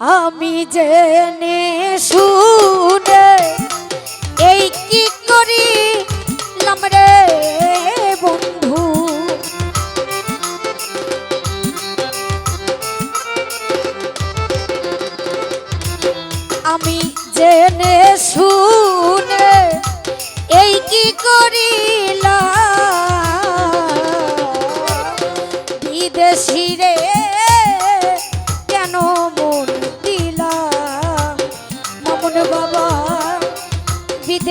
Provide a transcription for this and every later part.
আমি জেনে শুনে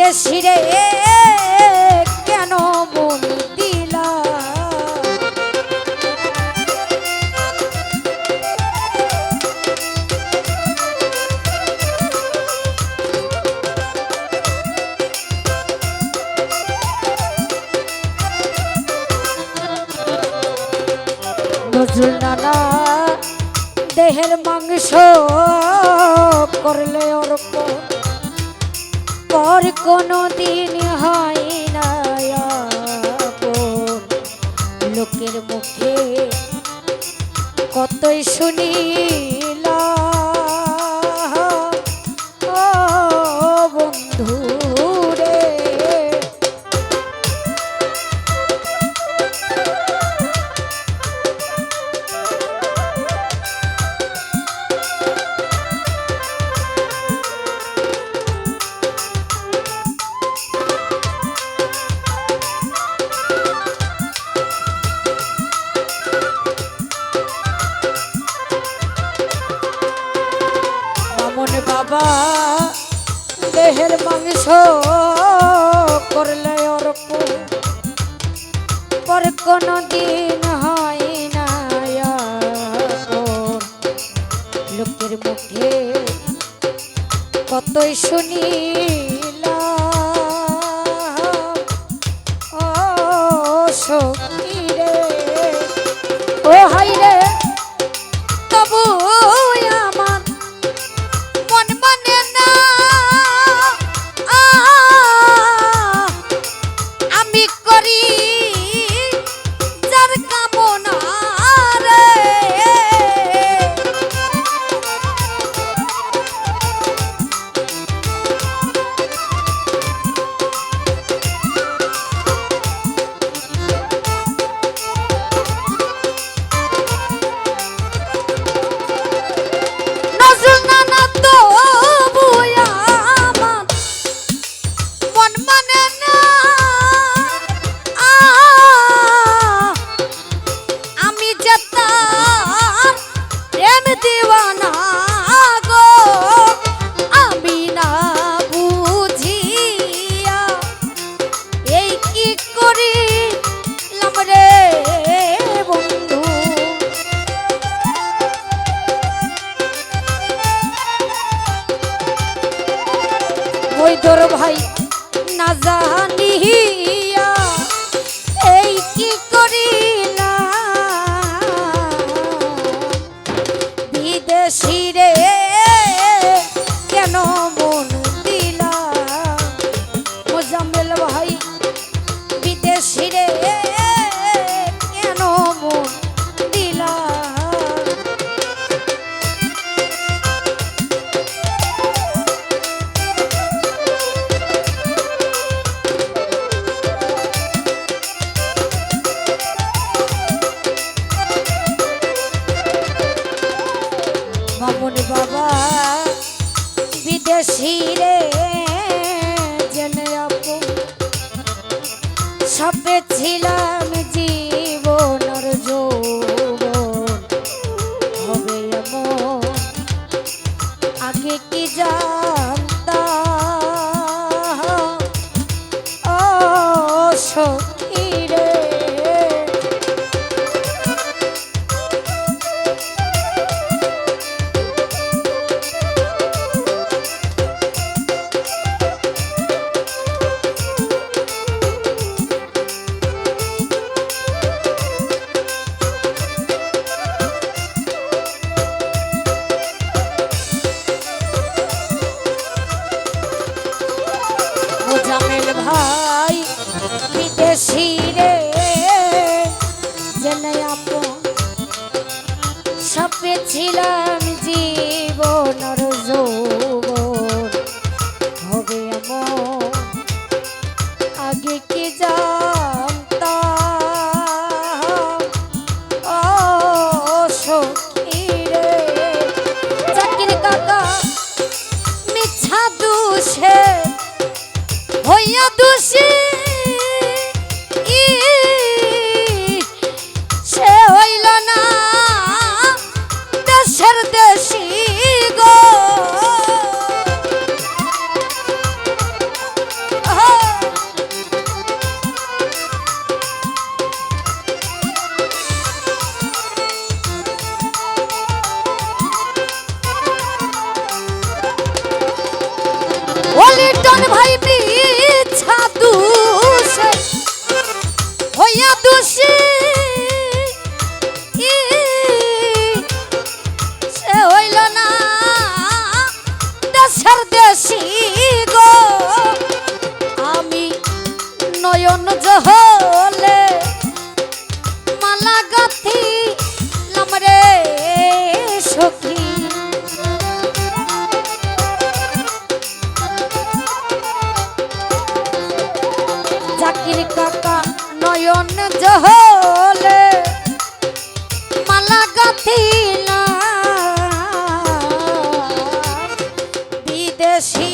বিদেশি রে কেন মন দিলাম নজরুল নানা দেহের মাংস করলে পর কোনো দিন হয় না। লোকের মুখে কতই শুনিলা পর কোনো দিন হয় না। লোকের মুখে কতই শুনি ও সখী বিদেশি রে, জেনে আপু সপে ছিলাম জীবনের যৌবন, হবে এমন। আগে কি জানতাম? ও সখী ছিলাম জীবনর সখী জাকির কাকা নয়ন জহলে মালা গাথিলা বিদেশি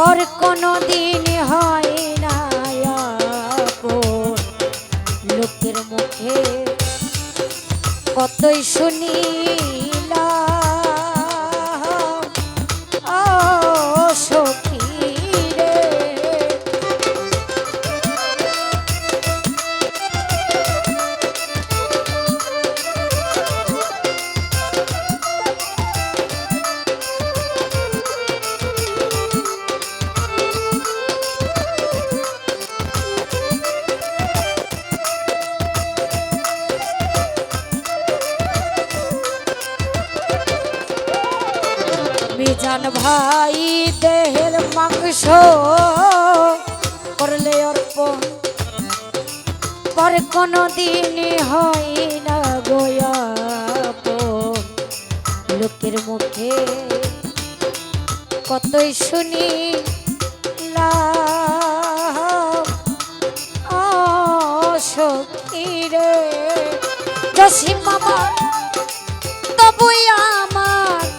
পর কোনো দিন হয় না। লোকের মুখে কতই শুনিলা মিজান ভাই, দেহের মাংস করলে অর্পণ পর কোনো দিন হয় না গোয়াপন লোকের মুখে কতই শুনি সখীরে জসিম মামা, তবুই আমার